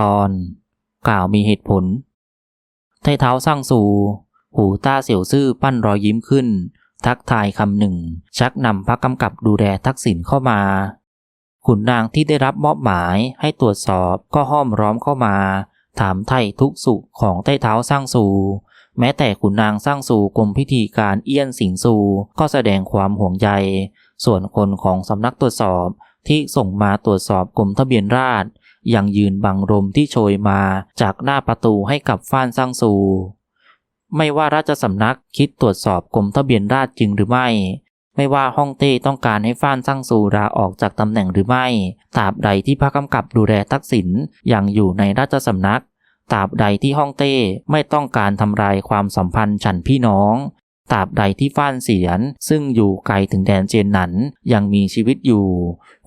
ตอนกล่าวมีเหตุผลไท้เท้าสร้างสู่ หูต้าเสี่ยวซื่อปั้นรอยยิ้มขึ้น ทักทายคำหนึ่ง ชักนำพระกำกับดูแลทักษิณเข้ามาขุนนางที่ได้รับมอบหมายให้ตรวจสอบก็ห้อมร้อมเข้ามา ถามไถ่ทุกสุขของใต้เท้าสร้างสู่แม้แต่ขุนนางสร้างสู่กรมพิธีการเอี้ยนสิงสู่ก็แสดงความห่วงใย ส่วนคนของสำนักตรวจสอบที่ส่งมาตรวจสอบกรมทะเบียนราษ ยังยืนบังลมที่โชยมาจากหน้าประตูให้กับฟ้านสร้างสูไม่ว่าราชสำนักคิดตรวจสอบกรมทะเบียนราษฎรจริงหรือไม่ ไม่ว่าฮ่องเต้ต้องการให้ฟ้านสร้างสูลาออกจากตำแหน่งหรือไม่ตราบใดที่พระกำกับดูแลทักษิณยังอยู่ในราชสำนักตราบใดที่ฮ่องเต้ไม่ต้องการทำลายความสัมพันธ์ฉันพี่น้องตราบใดที่ฟ้านเสียน ซึ่งอยู่ไกลถึงแดนเจนหนันยังมีชีวิตอยู่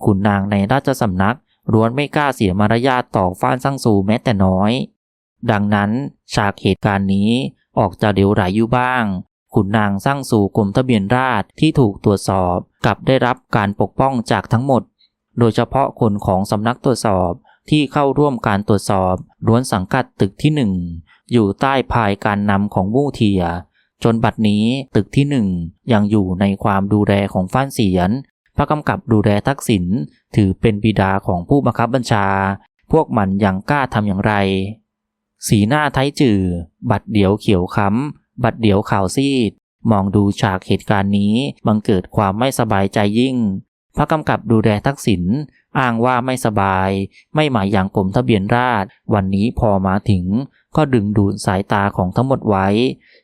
ขุนนางในราชสำนัก ล้วนไม่กล้าเสียมารยาทต่อฟ้านซั่งซูแม้แต่น้อย ดังนั้นฉากเหตุการณ์นี้ออกจะเดียวไหลอยู่บ้าง ขุนนางสร้างสู่กรมทะเบียนราษฎรที่ถูกตรวจสอบกลับได้รับการปกป้องจากทั้งหมด โดยเฉพาะคนของสำนักตรวจสอบที่เข้าร่วมการตรวจสอบล้วนสังกัดตึกที่หนึ่งอยู่ใต้ภายการนำของมู่เทีย จนบัดนี้ตึกที่หนึ่งยังอยู่ในความดูแลของฟ้านเสียน พระกำกับดูแลทักษิณถือเป็นบิดาของผู้บังคับบัญชา พวกมันยังกล้าทำอย่างไร สีหน้าไทจือบัดเดียวเขียวค้ำบัดเดียวข่าวซีด มองดูฉากเหตุการณ์นี้บังเกิดความไม่สบายใจยิ่ง พระกำกับดูแลทักษิณอ้างว่าไม่สบาย ไม่หมายอย่างกรมทะเบียนราษฎรวันนี้พอมาถึง ก็ดึงดูดสายตาของทั้งหมดไว้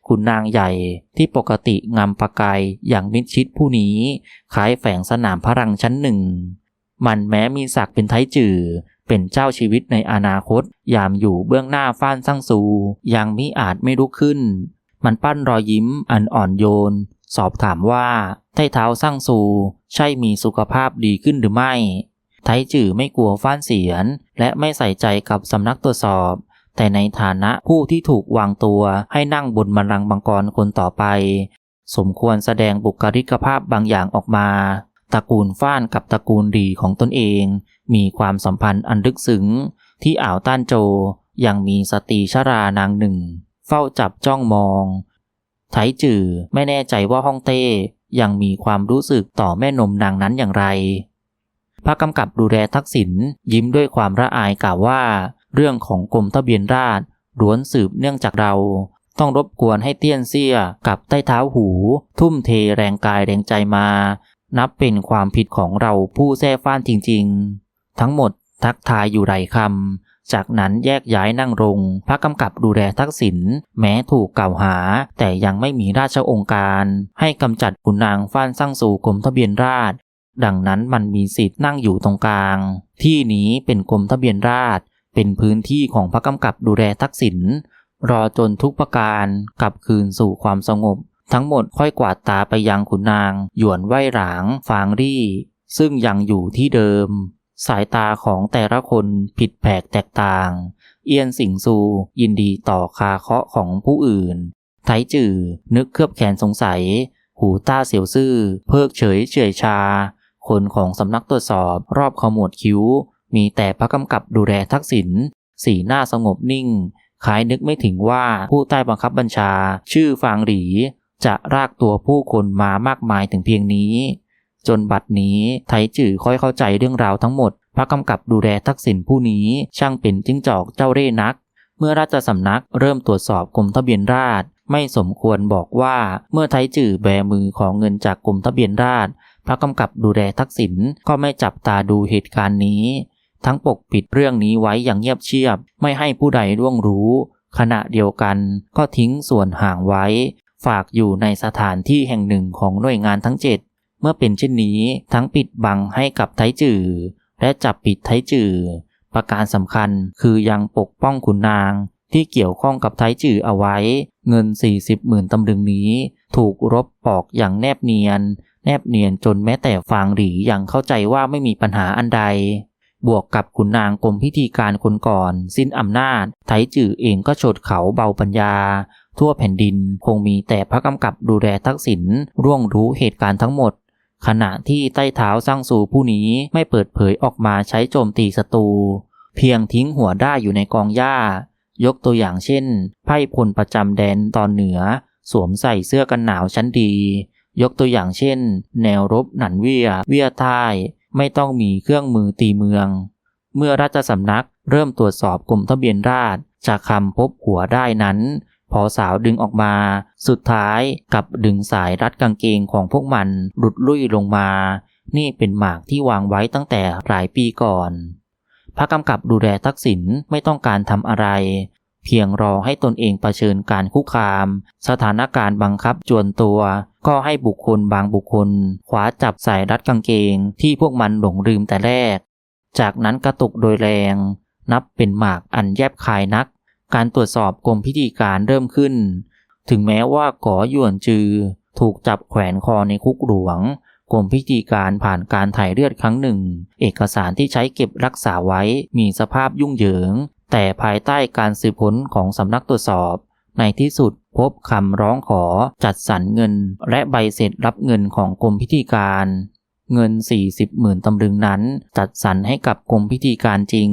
คุณนางใหญ่ที่ปกติงามประกายอย่างมิดชิดผู้นี้คล้ายแฝงสนามพลังชั้นหนึ่ง มันแม้มีศักดิ์เป็นไทจือเป็นเจ้าชีวิตในอนาคต ยามอยู่เบื้องหน้าฟ้านสร้างสูยังมิอาจไม่ลุกขึ้น มันปั้นรอยยิ้มอันอ่อนโยน สอบถามว่าไทเท้าสร้างสูใช่มีสุขภาพดีขึ้นหรือไม่ ไทจือไม่กลัวฟ้านเสียน และไม่ใส่ใจกับสำนักตรวจสอบ แต่ในฐานะผู้ที่ถูกวางตัวให้นั่งบนบัลลังก์บังกรคนต่อไป สมควรแสดงบุคลิกภาพบางอย่างออกมาตระกูลฟ้านกับตระกูลดีของตนเอง มีความสัมพันธ์อันลึกซึ้ง ที่อ่าวต้านโจยังมีสตรีชรานางหนึ่ง เฝ้าจับจ้องมอง ไถจือไม่แน่ใจว่าฮ่องเต้ยังมีความรู้สึกต่อแม่นมนางนั้นอย่างไร พระกำกับดูแลทักษิณยิ้มด้วยความระอายกล่าวว่า เรื่องของกรมทะเบียนราษฎรล้วนสืบเนื่องจากเรา ต้องรบกวนให้เตี้ยนเสี้ยกับใต้เท้าหู ทุ่มเทแรงกายแรงใจมา นับเป็นความผิดของเราผู้แท้ฟ้านจริง ๆ ทั้งหมดทักทายอยู่ไรคำ จากนั้นแยกย้ายนั่งลงพระกำกับดูแลทักษิณแม้ถูกกล่าวหา แต่ยังไม่มีราชองค์การ ให้กำจัดขุนนางฟ้านสร้างสู่กรมทะเบียนราษฎรดังนั้นมันมีสิทธิ์นั่งอยู่ตรงกลาง ที่นี้เป็นกรมทะเบียนราษฎรเป็นพื้นที่ของพระกำกับดูแลทักษิณรอจนทุกประการกลับคืนสู่ความสงบ ทั้งหมดค่อยกวาดตาไปยังขุนนาง หยวนไหวหลาง ฟางรี่ ซึ่งยังอยู่ที่เดิม สายตาของแต่ละคนผิดแผกแตกต่าง เอียนสิงซูยินดีต่อคาเคาะของผู้อื่น ไทจือนึกเคลือบแขนสงสัย หูต้าเสียวซื่อ เพิกเฉยเฉยชา คนของสำนักตรวจสอบรอบขมวดคิ้ว มีแต่พระกำกับดูแลทักษิณสีหน้าสงบนิ่งคล้ายนึกไม่ถึงว่าผู้ใต้บังคับบัญชา ชื่อฟางหลี จะรากตัวผู้คนมามากมายถึงเพียงนี้ จนบัดนี้ไทจื่อค่อยเข้าใจเรื่องราวทั้งหมด พระกำกับดูแลทักษิณผู้นี้ ช่างเป็นจิ้งจอกเจ้าเร่นัก เมื่อราชสำนักเริ่มตรวจสอบกรมทะเบียนราษฎรไม่สมควรบอกว่าเมื่อไทจื่อแบมือของเงินจากกรมทะเบียนราษฎรพระกำกับดูแลทักษิณก็ไม่จับตาดูเหตุการณ์นี้ ทั้งปกปิดเรื่องนี้ไว้อย่างเงียบเชียบ ไม่ให้ผู้ใดร่วงรู้ ขณะเดียวกันก็ทิ้งส่วนห่างไว้ ฝากอยู่ในสถานที่แห่งหนึ่งของหน่วยงานทั้งเจ็ด เมื่อเป็นเช่นนี้ทั้งปิดบังให้กับไทจือและจับปิดไทจือประการสำคัญคือยังปกป้องขุนนางที่เกี่ยวข้องกับไทจือเอาไว้ เงิน 40หมื่นตำลึงนี้ ถูกรบปอกอย่างแนบเนียน แนบเนียนจนแม้แต่ฟางหลียังเข้าใจว่าไม่มีปัญหาอันใด บวกกับขุนนางกรมพิธีการคนก่อน สิ้นอำนาจไถจือเองก็โฉดเขาเบาปัญญา ทั่วแผ่นดินคงมีแต่พระกำกับดูแลทักษิณร่วงรู้เหตุการณ์ทั้งหมด ขณะที่ใต้เท้าสร้างสู่ผู้นี้ไม่เปิดเผยออกมาใช้โจมตีศัตรูเพียงทิ้งหัวได้อยู่ในกองหญ้า ยกตัวอย่างเช่น ไพ่พลประจำแดนตอนเหนือ สวมใส่เสื้อกันหนาวชั้นดี ยกตัวอย่างเช่น แนวรบหนันเวียเวียท่ายไม่ต้องมีเครื่องมือตีเมือง เมื่อราชสำนักเริ่มตรวจสอบกรมทะเบียนราษจากคำพบหัวได้นั้น พอสาวดึงออกมา สุดท้ายกับดึงสายรัดกางเกงของพวกมันหลุดลุ่ยลงมา นี่เป็นหมากที่วางไว้ตั้งแต่หลายปีก่อน พระกำกับดูแลทักษิณไม่ต้องการทำอะไร เพียงรอให้ตนเองเผชิญการคุกคาม สถานการณ์บังคับจวนตัว ก็ให้บุคคลบางบุคคลคว้าจับสายรัดกางเกงที่พวกมันหลงลืมแต่แรก จากนั้นกระตุกโดยแรง นับเป็นหมากอันแยบคายนัก การตรวจสอบกรมพิธีการเริ่มขึ้น ถึงแม้ว่าก๋อหยวนจือ ถูกจับแขวนคอในคุกหลวงกรมพิธีการผ่านการถ่ายเลือดครั้งหนึ่ง เอกสารที่ใช้เก็บรักษาไว้มีสภาพยุ่งเหยิง แต่ภายใต้การสืบผลของสำนักตรวจสอบ ในที่สุดพบคำร้องขอจัดสรรเงิน และใบเสร็จรับเงินของกรมพิธีการ เงิน 40หมื่นตำลึงนั้น จัดสรรให้กับกรมพิธีการจริง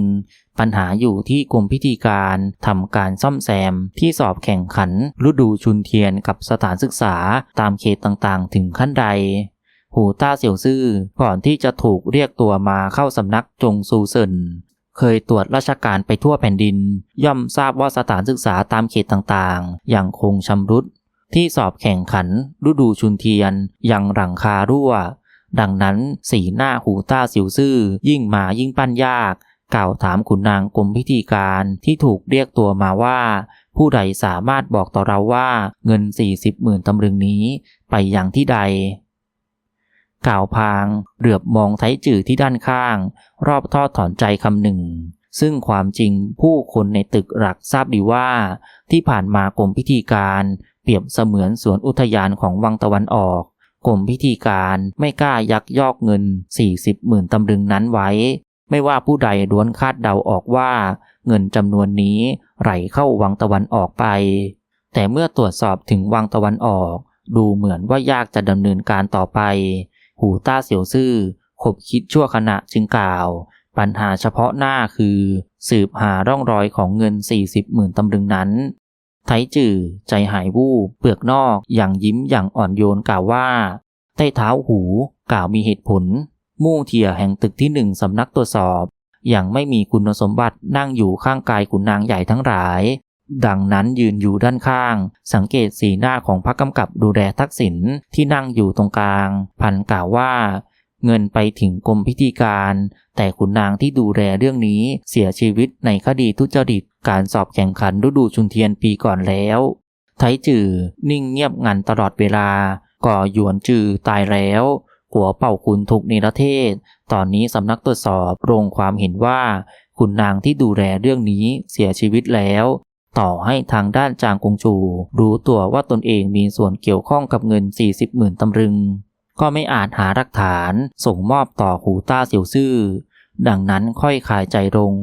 ปัญหาอยู่ที่กรมพิธีการทำการซ่อมแซมที่สอบแข่งขันฤดูชุนเทียนกับสถานศึกษาตามเขตต่างๆ ถึงขั้นใด หูต้าเสี่ยวซื่อก่อนที่จะถูกเรียกตัวมาเข้าสำนักจงซูเซินเคยตรวจราชการไปทั่วแผ่นดิน ย่อมทราบว่าสถานศึกษาตามเขตต่างๆ อย่างคงชำรุดที่สอบแข่งขันฤดูชุนเทียนยังหลังคารั่ว ดังนั้นสีหน้าหูต้าสิวซื่อ ยิ่งมายิ่งปั้นยาก กล่าวถามขุนนางกรมพิธีการที่ถูกเรียกตัวมาว่า ผู้ใดสามารถบอกต่อเราว่าเงิน 40หมื่นตำลึงนี้ไปอยังที่ใด กล่าวพางเหลือบมองไทจื่อที่ด้านข้าง รอบทอดถอนใจคำหนึ่งซึ่งความจริงผู้คนในตึกหลักทราบดีว่า ที่ผ่านมากรมพิธีการ เปรียบเสมือนสวนอุทยานของวังตะวันออก กรมพิธีการไม่กล้ายักยอกเงิน 40หมื่นตำลึงนั้นไว้ ไม่ว่าผู้ใดล้วนคาดเดาออกว่า เงินจำนวนนี้ไหลเข้าวังตะวันออกไป แต่เมื่อตรวจสอบถึงวังตะวันออก ดูเหมือนว่ายากจะดำเนินการต่อไป หูต้าเสียวซื่อขบคิดชั่วขณะจึงกล่าว ปัญหาเฉพาะหน้าคือ สืบหาร่องรอยของเงิน 40หมื่นตำลึงนั้น ไทจื่อใจหายวูบเปลือกนอกอย่างยิ้มอย่างอ่อนโยนกล่าวว่า ใต้เท้าหูกล่าวมีเหตุผล มู่เทียแห่งตึกที่หนึ่งสำนักตรวจสอบ อย่างไม่มีคุณสมบัตินั่งอยู่ข้างกายขุนนางใหญ่ทั้งหลาย ดังนั้นยืนอยู่ด้านข้าง สังเกตสีหน้าของพระกำกับดูแลทักษิณที่นั่งอยู่ตรงกลาง พันกล่าวว่า เงินไปถึงกรมพิธีการ แต่ขุนนางที่ดูแลเรื่องนี้เสียชีวิตในคดีทุจริตการสอบแข่งขันฤดูชุนเทียนปีก่อนแล้ว ไทจือนิ่งเงียบงันตลอดเวลา ก่อหยวนจือตายแล้วหัวเป่าคุณถูกนิรเทศ ตอนนี้สำนักตรวจสอบลงความเห็นว่าขุนนางที่ดูแลเรื่องนี้เสียชีวิตแล้ว ต่อให้ทางด้านจางกงจู รู้ตัวว่าตนเองมีส่วนเกี่ยวข้องกับเงิน 40หมื่นตำลึง ก็ไม่อาจหาหลักฐานส่งมอบต่อหูต้าเสียวซื่อ ดังนั้นค่อยคลายใจลง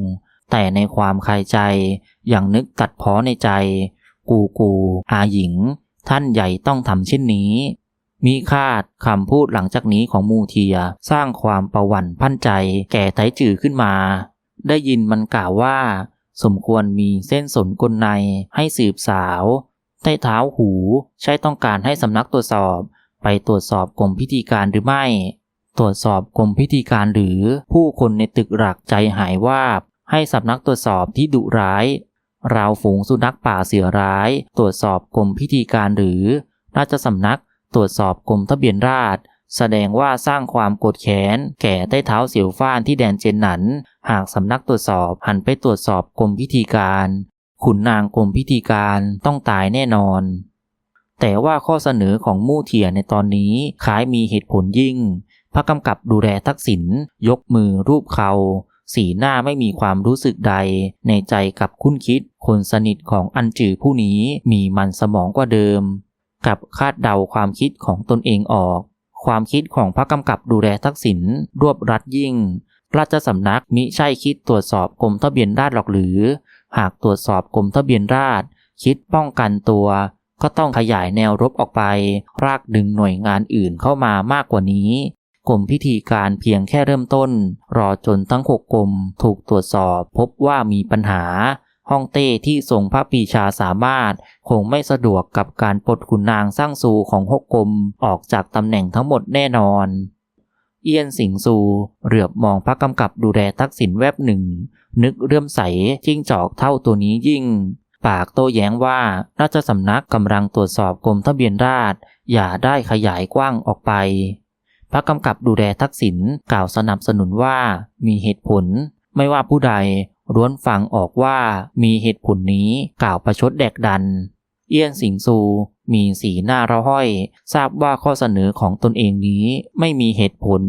แต่ในความคลายใจยังนึกตัดพ้อในใจ กูกูอาหญิง ท่านใหญ่ต้องทำเช่นนี้ มีคาดคำพูดหลังจากนี้ของมูเทียสร้างความประวันพันใจแก่ไทจือขึ้นมา ได้ยินมันกล่าวว่า สมควรมีเส้นสนกลในให้สืบสาวใต้เท้าหูใช่ต้องการให้สำนักตรวจสอบ ไปตรวจสอบกรมพิธีการหรือไม่ ตรวจสอบกรมพิธีการหรือผู้คนในตึกหลักใจหายว่าบ ให้สำนักตรวจสอบที่ดุร้ายราวฝูงสุนัขป่าเสือร้าย ตรวจสอบกรมพิธีการหรือ ราชสำนักตรวจสอบกรมทะเบียนราษฎรแสดงว่าสร้างความโกรธแค้นแก่ใต้เท้าเสียวฟ้านที่แดนเจนหนัน หากสำนักตรวจสอบหันไปตรวจสอบกรมพิธีการ ขุนนางกรมพิธีการต้องตายแน่นอน แต่ว่าข้อเสนอของมู่เทียในตอนนี้คล้ายมีเหตุผลยิ่ง พระกำกับดูแลทักษิณยกมือรูปเขาสีหน้าไม่มีความรู้สึกใด ในใจกับคุ้นคิด คนสนิทของอันจือผู้นี้มีมันสมองกว่าเดิม กับคาดเดาความคิดของตนเองออก ความคิดของพระกำกับดูแลทักษิณรวบรัดยิ่ง ราชสำนักมิใช่คิดตรวจสอบกรมทะเบียนราษฎรหรอกหรือ หากตรวจสอบกรมทะเบียนราษฎรคิดป้องกันตัว ก็ต้องขยายแนวรบออกไป รากดึงหน่วยงานอื่นเข้ามามากกว่านี้กรมพิธีการเพียงแค่เริ่มต้น รอจนทั้งหกกรมถูกตรวจสอบพบว่ามีปัญหาฮ่องเต้ที่ทรงพระปีชาสามารถ คงไม่สะดวกกับการปลดขุนนางสร้างซูของหกกรมออกจากตำแหน่งทั้งหมดแน่นอน เอียนสิงซูเหลือบมองพระกำกับดูแลทักษิณแวบหนึ่งนึกเรื่อมใสจิ้งจอกเท่าตัวนี้ยิ่ง ปากโต้แย้งว่าราชสำนักกำลังตรวจสอบกรมทะเบียนราษฎรอย่าได้ขยายกว้างออกไป พระกำกับดูแลทักษิณกล่าวสนับสนุนว่ามีเหตุผล ไม่ว่าผู้ใดร้วนฟังออกว่ามีเหตุผลนี้กล่าวประชดแดกดัน เอี้ยนสิงซูมีสีหน้าระห้อย ทราบว่าข้อเสนอของตนเองนี้ไม่มีเหตุผล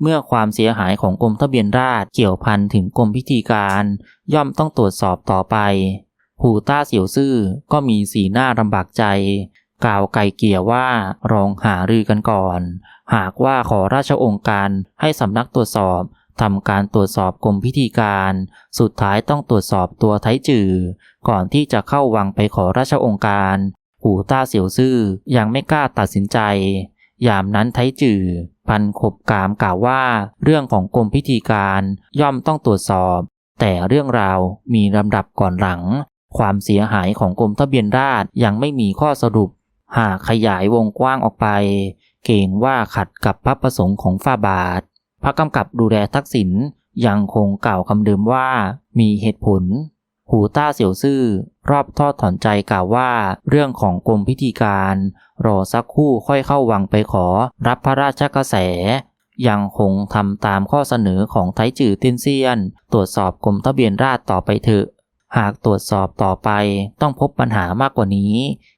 เมื่อความเสียหายของกรมทะเบียนราษฎรเกี่ยวพันถึงกรมพิธีการ ย่อมต้องตรวจสอบต่อไป หูต้าเสี่ยวซื่อก็มีสีหน้าลำบากใจ กล่าวไกลเกี่ยว่ารองหารือกันก่อน หากว่าขอราชองค์การให้สำนักตรวจสอบทำการตรวจสอบกรมพิธีการ สุดท้ายต้องตรวจสอบตัวไทจือ ก่อนที่จะเข้าวังไปขอราชองค์การ หูต้าเสียวซื่อยังไม่กล้าตัดสินใจ ยามนั้นไทจือ พันขบกามกล่าวว่าเรื่องของกรมพิธีการย่อมต้องตรวจสอบ แต่เรื่องราวมีลำดับก่อนหลัง ความเสียหายของกรมทะเบียนราษฎรยังไม่มีข้อสรุป หากขยายวงกว้างออกไป เกรงว่าขัดกับพระประสงค์ของฝ่าบาท พระกำกับดูแลทักษิณยังคงกล่าวคำเดิมว่ามีเหตุผล หูต้าเสี่ยวซื่อ รอบทอดถอนใจกล่าวว่า เรื่องของกรมพิธีการ รอสักครู่ค่อยเข้าวังไปขอรับพระราชกระแส ยังคงทำตามข้อเสนอของไทจือตินเซียน ตรวจสอบกรมทะเบียนราษฎรต่อไปเถอะ หากตรวจสอบต่อไปต้องพบปัญหามากกว่านี้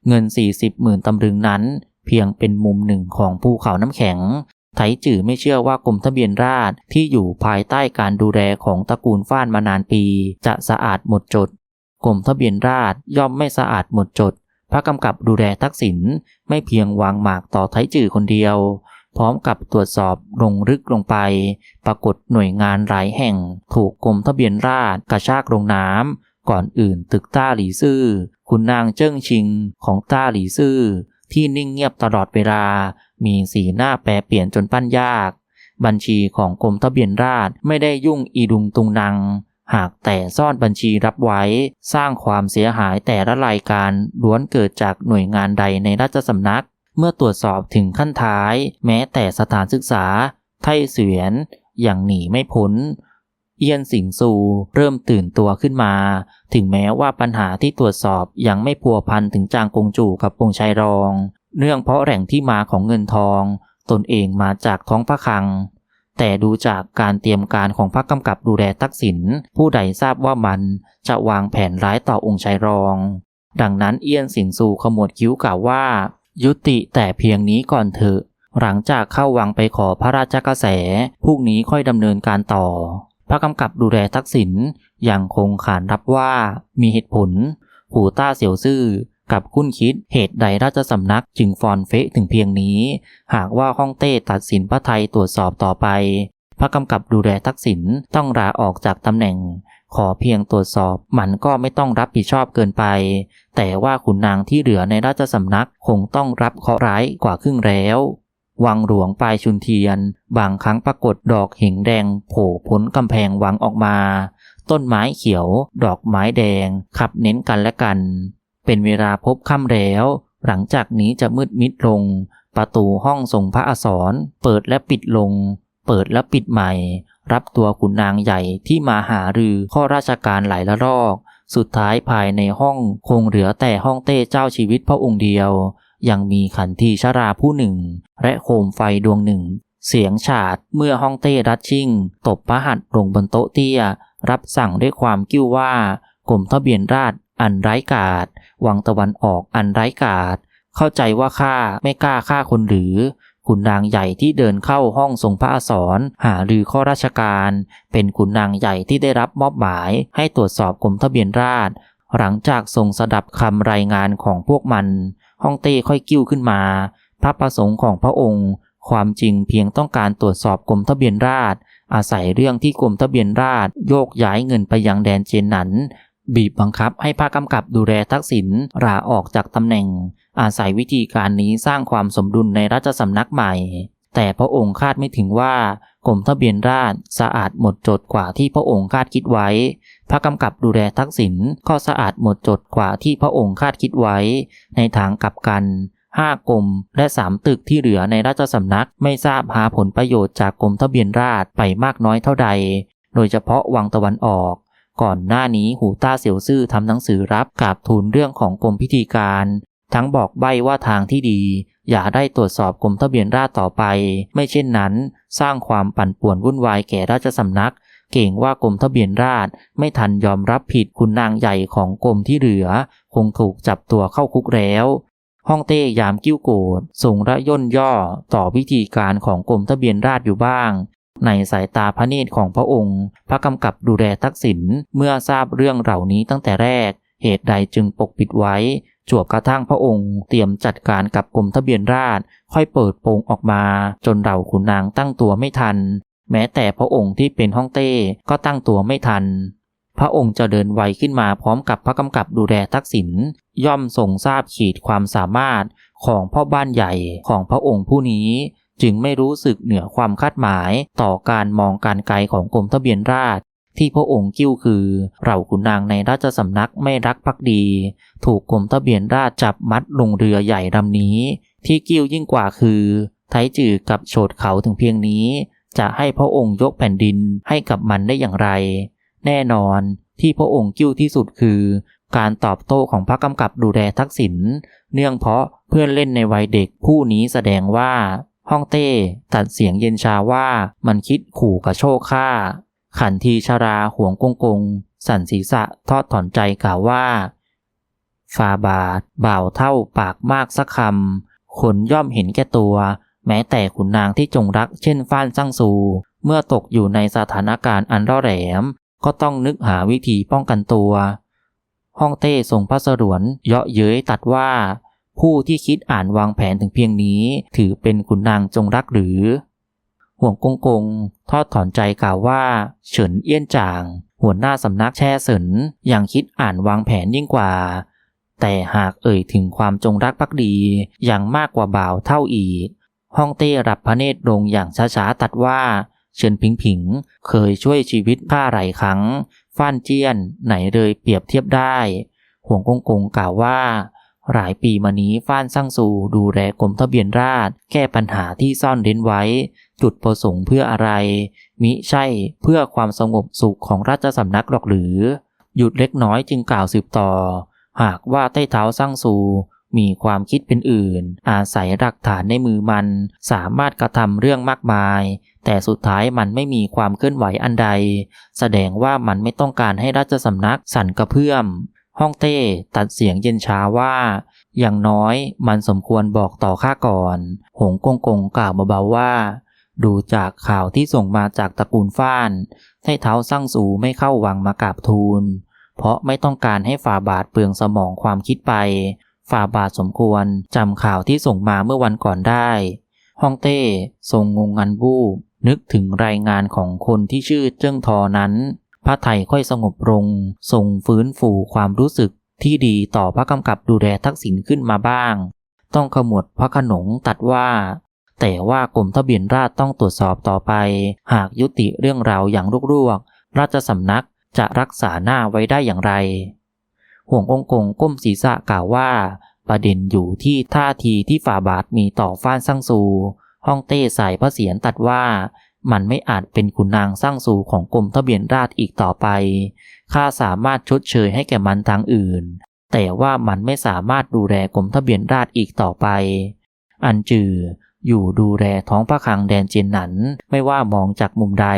เงิน 40หมื่นตำลึงนั้น เพียงเป็นมุมหนึ่งของภูเขาน้ำแข็งไถจื่อไม่เชื่อว่ากรมทะเบียนราษฎรที่อยู่ภายใต้การดูแลของตระกูลฟ้านมานานปี จะสะอาดหมดจดกรมทะเบียนราษฎรย่อมไม่สะอาดหมดจด พระกำกับดูแลทักษิณไม่เพียงวางหมากต่อไถจื่อคนเดียว พร้อมกับตรวจสอบลงลึกลงไป ปรากฏหน่วยงานหลายแห่ง ถูกกรมทะเบียนราษฎรกระชากลงน้ำ ก่อนอื่นตึกต้าหลีซื่อคุณนางเจิ้งชิงของต้าหลีซื่อที่นิ่งเงียบตลอดเวลา มีสีหน้าแปรเปลี่ยนจนปั้นยาก บัญชีของกรมทะเบียนราษฎรไม่ได้ยุ่งอีดุงตุงนังหากแต่ซ่อนบัญชีรับไว้ สร้างความเสียหายแต่ละรายการล้วนเกิดจากหน่วยงานใดในราชสำนัก เมื่อตรวจสอบถึงขั้นท้าย แม้แต่สถานศึกษา ไทเสวียนอย่างหนีไม่พ้น เอียนสิงซูเริ่มตื่นตัวขึ้นมา ถึงแม้ว่าปัญหาที่ตรวจสอบยังไม่พัวพันถึงจางกงจูกับองชัยรอง เนื่องเพราะแหล่งที่มาของเงินทอง ตนเองมาจากท้องพระคลัง แต่ดูจากการเตรียมการของพระกำกับดูแลทักษิณผู้ใดทราบว่ามันจะวางแผนร้ายต่อองค์ชายรอง ดังนั้นเอี้ยนสิงสูขมวดคิ้วกล่าวว่า ยุติแต่เพียงนี้ก่อนเถอะหลังจากเข้าวังไปขอพระราชกระแสพรุ่งนี้ค่อยดำเนินการต่อ พระกำกับดูแลทักษิณยังคงขานรับว่ามีเหตุผลหูต้าเสียวซื่อกับคุ้นคิดเหตุใดราชสำนักจึงฟอนเฟะถึงเพียงนี้ หากว่าฮ่องเต้ตัดสินพระไทยตรวจสอบต่อไป พระกำกับดูแลทักษิณต้องลาออกจากตำแหน่ง ขอเพียงตรวจสอบมันก็ไม่ต้องรับผิดชอบเกินไป แต่ว่าขุนนางที่เหลือในราชสำนักคงต้องรับเคราะห์ร้ายกว่าครึ่งแล้ว วังหลวงปลายชุนเทียน บางครั้งปรากฏดอกเหงแดงโผล่พ้นกำแพงวังออกมา ต้นไม้เขียว ดอกไม้แดง ขับเน้นกันและกัน เป็นเวลาพบค่ำแล้ว หลังจากนี้จะมืดมิดลง ประตูห้องทรงพระอสรเปิดและปิดลง เปิดและปิดใหม่ รับตัวขุนนางใหญ่ที่มาหารือข้อราชการหลายละรอก สุดท้ายภายในห้องคงเหลือแต่ห้องเต้เจ้าชีวิตพระองค์เดียว ยังมีขันทีชราผู้หนึ่ง และโคมไฟดวงหนึ่ง เสียงฉาดเมื่อห้องเต้รัดชิ่ง ตบพระหัตถ์ลงบนโต๊ะเตี้ย รับสั่งด้วยความกิ้วว่ากรมทะเบียนราษฎรอันไร้กาดวังตะวันออกอันไร้กาดเข้าใจว่าข้าไม่กล้าฆ่าคนหรือ ขุนนางใหญ่ที่เดินเข้าห้องทรงพระอักษรหารือข้อราชการ เป็นขุนนางใหญ่ที่ได้รับมอบหมายให้ตรวจสอบกรมทะเบียนราษฎรหลังจากทรงสดับคำรายงานของพวกมัน ห้องเต้ค่อยกิ้วขึ้นมา พระประสงค์ของพระองค์ ความจริงเพียงต้องการตรวจสอบกรมทะเบียนราษฎรอาศัยเรื่องที่กรมทะเบียนราษฎรโยกย้ายเงินไปยังแดนเจนนันบีบบังคับให้พระกำกับดูแลทักษิณลาออกจากตำแหน่ง อาศัยวิธีการนี้สร้างความสมดุลในราชสำนักใหม่ แต่พระองค์คาดไม่ถึงว่า กรมทะเบียนราษฎรสะอาดหมดจดกว่าที่พระองค์คาดคิดไว้ พระกำกับดูแลทักษิณก็สะอาดหมดจดกว่าที่พระองค์คาดคิดไว้ ในทางกลับกันห้ากรมและสามตึกที่เหลือในราชสำนักไม่ทราบหาผลประโยชน์จากกรมทะเบียนราษฎรไปมากน้อยเท่าใด โดยเฉพาะวังตะวันออก ก่อนหน้านี้หูต้าเสียวซื่อทำหนังสือรับกราบทูลเรื่องของกรมพิธีการ ทั้งบอกใบ้ว่าทางที่ดี อย่าได้ตรวจสอบกรมทะเบียนราษฎรต่อไป ไม่เช่นนั้น สร้างความปั่นป่วนวุ่นวายแก่ราชสำนัก เก่งว่ากรมทะเบียนราษฎรไม่ทันยอมรับผิดคุณนางใหญ่ของกรมที่เหลือ คงถูกจับตัวเข้าคุกแล้วฮ่องเต้ยามกิ้วโกรธส่งระย่นย่อต่อวิธีการของกรมทะเบียนราษฎรอยู่บ้าง ในสายตาพระเนตรของพระองค์ พระกำกับดูแลทักษิณเมื่อทราบเรื่องเหล่านี้ตั้งแต่แรก เหตุใดจึงปกปิดไว้ จวบกระทั่งพระองค์เตรียมจัดการกับกรมทะเบียนราษฎรค่อยเปิดโปงออกมา จนเหล่าขุนนางตั้งตัวไม่ทัน แม้แต่พระองค์ที่เป็นฮ่องเต้ก็ตั้งตัวไม่ทัน พระองค์จะเดินไวขึ้นมาพร้อมกับพระกำกับดูแลทักษิณย่อมทรงทราบขีดความสามารถของพ่อบ้านใหญ่ของพระองค์ผู้นี้จึงไม่รู้สึกเหนือความคาดหมายต่อการมองการไกลของกรมทะเบียนราษฎร ที่พระองค์กิ้วคือเราขุนนางในราชสำนักไม่รักภักดี ถูกกรมทะเบียนราษฎร์จับมัดลงเรือใหญ่ลำนี้ ที่กิ้วยิ่งกว่าคือไทจือกับโฉดเขาถึงเพียงนี้ จะให้พระองค์ยกแผ่นดินให้กับมันได้อย่างไร แน่นอนที่พระองค์กิ้วที่สุดคือ การตอบโต้ของพระกำกับดูแลทักษิณเนื่องเพราะเพื่อนเล่นในวัยเด็กผู้นี้แสดงว่าฮ่องเต้ตัดเสียงเย็นชาว่ามันคิดขู่กับโชคข้า ขันทีชาราห่วงกงกง สั่นศีรษะทอดถอนใจกล่าวว่าฟาบาทบ่าวเท่าปากมากสักคำคนย่อมเห็นแก่ตัว แม้แต่ขุนนางที่จงรักเช่นฟ้านซั่งซู เมื่อตกอยู่ในสถานการณ์อันร่อแหลม ก็ต้องนึกหาวิธีป้องกันตัวฮ่องเต้ทรงพระสรวนเยาะเย้ยตัดว่า ผู้ที่คิดอ่านวางแผนถึงเพียงนี้ ถือเป็นขุนนางจงรักหรือ ห่วงกงกงทอดถอนใจกล่าวว่าเฉินเอี้ยนจาง หัวหน้าสำนักแช่เสินยังคิดอ่านวางแผนยิ่งกว่า แต่หากเอ่ยถึงความจงรักภักดีอย่างมากกว่าบ่าวเท่าอีกฮ่องเต้รับพระเนตรลงอย่างช้าๆตัดว่าเฉินผิงผิงเคยช่วยชีวิตข้าหลายครั้ง ฟ้านเจี้ยนไหนเลยเปรียบเทียบได้ ห่วงกงกงกล่าวว่า หลายปีมานี้ฟ้านซั่งซูดูแลกรมทะเบียนราษฎรแก้ปัญหาที่ซ่อนเร้นไว้ จุดประสงค์เพื่ออะไร มิใช่เพื่อความสงบสุขของราชสำนักหรอกหรือ หยุดเล็กน้อยจึงกล่าวสืบต่อ หากว่าใต้เท้าซั่งซูมีความคิดเป็นอื่น อาศัยหลักฐานในมือมัน สามารถกระทำเรื่องมากมาย แต่สุดท้ายมันไม่มีความเคลื่อนไหวอันใด แสดงว่ามันไม่ต้องการให้ราชสำนักสั่นกระเพื่อมฮ่องเต้ตัดเสียงเย็นช้าว่า อย่างน้อยมันสมควรบอกต่อข้าก่อน หงกงกงกล่าวเบาๆว่า ดูจากข่าวที่ส่งมาจากตระกูลฟ้านให้เท้าสร้างสูไม่เข้าวังมากราบทูล เพราะไม่ต้องการให้ฝ่าบาทเปลืองสมองความคิดไป ฝ่าบาทสมควรจำข่าวที่ส่งมาเมื่อวันก่อนได้ฮ่องเต้ทรงงงงันบูบนึกถึงรายงานของคนที่ชื่อเจิ้งทอนั้น พระไทยค่อยสงบลงทรงฟื้นฟูความรู้สึกที่ดีต่อพระกำกับดูแลทักษิณขึ้นมาบ้าง ต้องขมวดพระขนงตัดว่า แต่ว่ากรมทะเบียนราษต้องตรวจสอบต่อไป หากยุติเรื่องราวอย่างรวกๆราชสำนักจะรักษาหน้าไว้ได้อย่างไร ห่วงองกงก้มศีรษะกล่าวว่า ประเด็นอยู่ที่ท่าทีที่ฝ่าบาทมีต่อฟ้านซั่งซูฮ่องเต้สายพระเสียรตัดว่ามันไม่อาจเป็นขุนนางสร้างสูของกรมทะเบียนราษอีกต่อไป ข้าสามารถชดเชยให้แก่มันทางอื่น แต่ว่ามันไม่สามารถดูแลกรมทะเบียนราษอีกต่อไป อันจือ อยู่ดูแลท้องพระคลังแดนเจียนหนัน ไม่ว่ามองจากมุมใด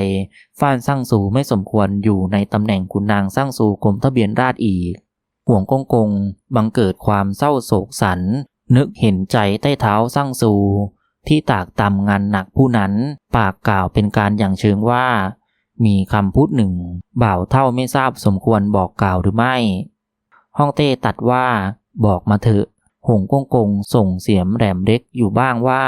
ฟ้านสร้างสูไม่สมควรอยู่ในตำแหน่งขุนนางสร้างสูกรมทะเบียนราษอีก ห่วงกงกงบังเกิดความเศร้าโศกสัน นึกเห็นใจใต้เท้าสร้างสูที่ตากตำงานหนักผู้นั้น ปากกล่าวเป็นการอย่างเชิงว่า มีคำพูดหนึ่ง บ่าวเท่าไม่ทราบสมควรบอกกล่าวหรือไม่ห้องเต้ตัดว่า บอกมาเถอะ หงกงกงส่งเสียมแหลมเล็กอยู่บ้างว่า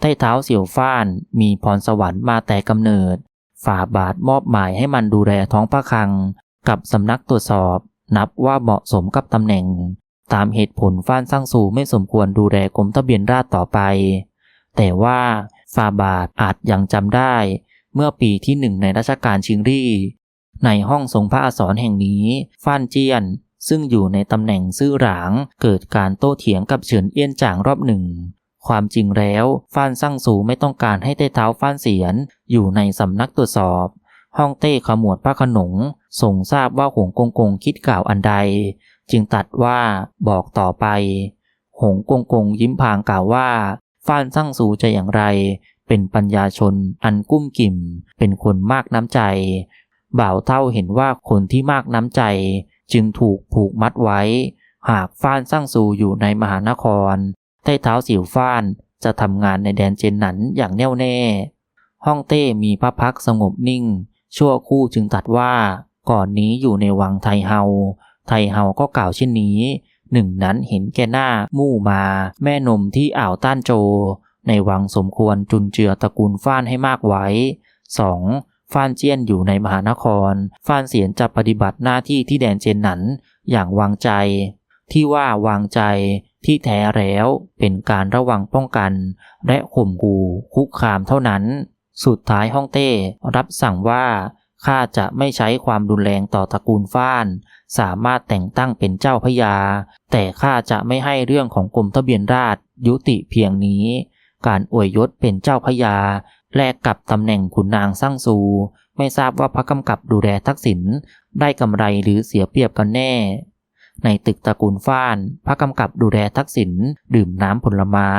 ใต้เท้าเสี่ยวฟ้านมีพรสวรรค์มาแต่กำเนิด ฝ่าบาทมอบหมายให้มันดูแลท้องพระคลัง กับสำนักตรวจสอบ นับว่าเหมาะสมกับตำแหน่ง ตามเหตุผลฟ้านสร้างสูไม่สมควรดูแลกรมทะเบียนราษต่อไป แต่ว่าฟาบาทอาจยังจำได้ เมื่อปีที่หนึ่งในรัชกาลชิงรี่ ในห้องทรงพระอักษรแห่งนี้ ฟ้านเจียน ซึ่งอยู่ในตำแหน่งซื่อหลาง เกิดการโต้เถียงกับเฉินเอี้ยนจางรอบหนึ่ง ความจริงแล้วฟ้านซั่งสูไม่ต้องการให้ใต้เท้าฟ้านเสียน อยู่ในสำนักตรวจสอบ ห้องเต้ขมวดพระขนงทรงทราบว่าหงกงกงคิดกล่าวอันใด จึงตัดว่าบอกต่อไป หงกงกงยิ้มพางกล่าวว่าฟ้านซั่งสูจะอย่างไร เป็นปัญญาชนอันกุ้มกิ่ม เป็นคนมากน้ำใจบ่าวเท่าเห็นว่าคนที่มากน้ำใจ จึงถูกผูกมัดไว้ หากฟ้านซั่งสูอยู่ในมหานคร ใต้เท้าสิวฟ้านจะทำงานในแดนเจนหนันอย่างแน่วแน่ ห้องเต้มีพระพักสงบนิ่ง ชั่วคู่จึงตัดว่าก่อนนี้อยู่ในวังไทเฮา ไทเฮาก็กล่าวเช่นนี้ หนึ่งนั้นเห็นแก่หน้ามู่มา แม่นมที่อ่าวต้านโจ ในวังสมควรจุนเจือตระกูลฟ้านให้มากไว้ 2. ฟ้านเจียนอยู่ในมหานครฟ้านเสียนจะปฏิบัติหน้าที่ที่แดนเจนหนันอย่างวางใจ ที่ว่าวางใจที่แท้แล้วเป็นการระวังป้องกัน และข่มขู่คุกคามเท่านั้น สุดท้ายฮ่องเต้รับสั่งว่าข้าจะไม่ใช้ความรุนแรงต่อตระกูลฟ้าน สามารถแต่งตั้งเป็นเจ้าพญา แต่ข้าจะไม่ให้เรื่องของกรมทะเบียนราษฎรยุติเพียงนี้ การอวยยศเป็นเจ้าพญา แลกกับตำแหน่งขุนนางสร้างซูไม่ทราบว่าพระกำกับดูแลทักษิณได้กำไรหรือเสียเปรียบกันแน่ ในตึกตระกูลฟ้าน พระกำกับดูแลทักษิณดื่มน้ำผลไม้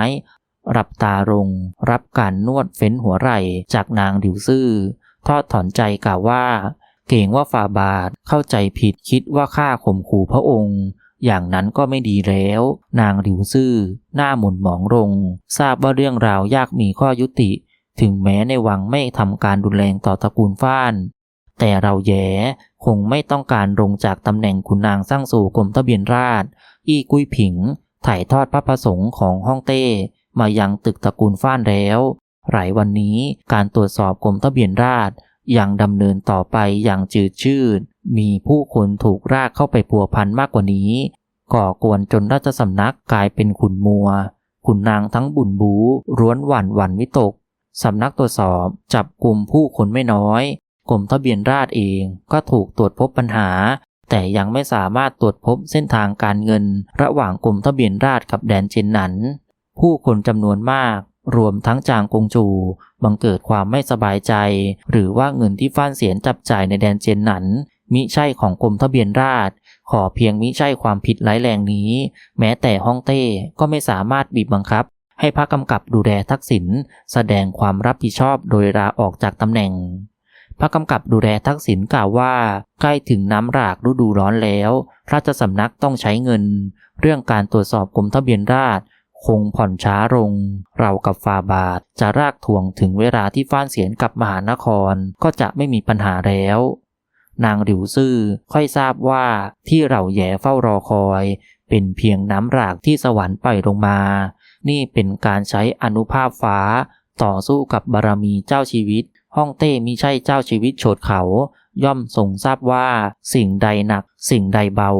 รับตาลง รับการนวดเฟ้นหัวไหล่จากนางดิวซื่อ ทอดถอนใจกล่าวว่า เก่งว่าฝ่าบาทเข้าใจผิดคิดว่าข้าข่มขู่พระองค์อย่างนั้นก็ไม่ดีแล้ว นางดิวซื่อ หน้าหมุนหมองลง ทราบว่าเรื่องราวยากมีข้อยุติ ถึงแม้ในวังไม่ทำการรุนแรงต่อตระกูลฟ้าน แต่เราแย่คงไม่ต้องการลงจากตำแหน่งขุนนางสร้างสู่กรมทะเบียนราษฎรอี้กุ้ยผิง ถ่ายทอดพระประสงค์ของฮ่องเต้ มายังตึกตระกูลฟ้านแล้ว หลายวันนี้การตรวจสอบกรมทะเบียนราษฎรยังดำเนินต่อไปอย่างจืดชืด มีผู้คนถูกรากเข้าไปพัวพันมากกว่านี้ ก่อกวนจนราชสำนักกลายเป็นขุนมัว ขุนนางทั้งบุญบูร้วนหวั่นหวั่นวิตก สำนักตรวจสอบจับกลุ่มผู้คนไม่น้อย กรมทะเบียนราษฎรเองก็ถูกตรวจพบปัญหา แต่ยังไม่สามารถตรวจพบเส้นทางการเงิน ระหว่างกรมทะเบียนราษฎรกับแดนเจนนันผู้คนจำนวนมาก รวมทั้งจางกงจู บังเกิดความไม่สบายใจ หรือว่าเงินที่ฟ้านเสียนจับจ่ายในแดนเจนนันมิใช่ของกรมทะเบียนราษฎรขอเพียงมิใช่ความผิดร้ายแรงนี้ แม้แต่ฮ่องเต้ก็ไม่สามารถบีบบังคับ ให้พระกำกับดูแลทักษิณแสดงความรับผิดชอบโดยลาออกจากตำแหน่ง พระกำกับดูแลทักษิณกล่าวว่า ใกล้ถึงน้ำรากฤดูร้อนแล้ว ราชสำนักต้องใช้เงิน เรื่องการตรวจสอบกรมทะเบียนราษฎรคงผ่อนช้าลง เรากับฟาบาทจะรากถ่วงถึงเวลาที่ฟ้านเสียนกับมหานครก็จะไม่มีปัญหาแล้ว นางหลิวซื่อค่อยทราบว่าที่เราแย่เฝ้ารอคอย เป็นเพียงน้ำรากที่สวรรค์ปล่อยลงมา นี่เป็นการใช้อนุภาพฟ้า ต่อสู้กับบารมีเจ้าชีวิต ห้องเต้มิใช่เจ้าชีวิตโฉดเขา ย่อมทรงทราบว่าสิ่งใดหนักสิ่งใดเบา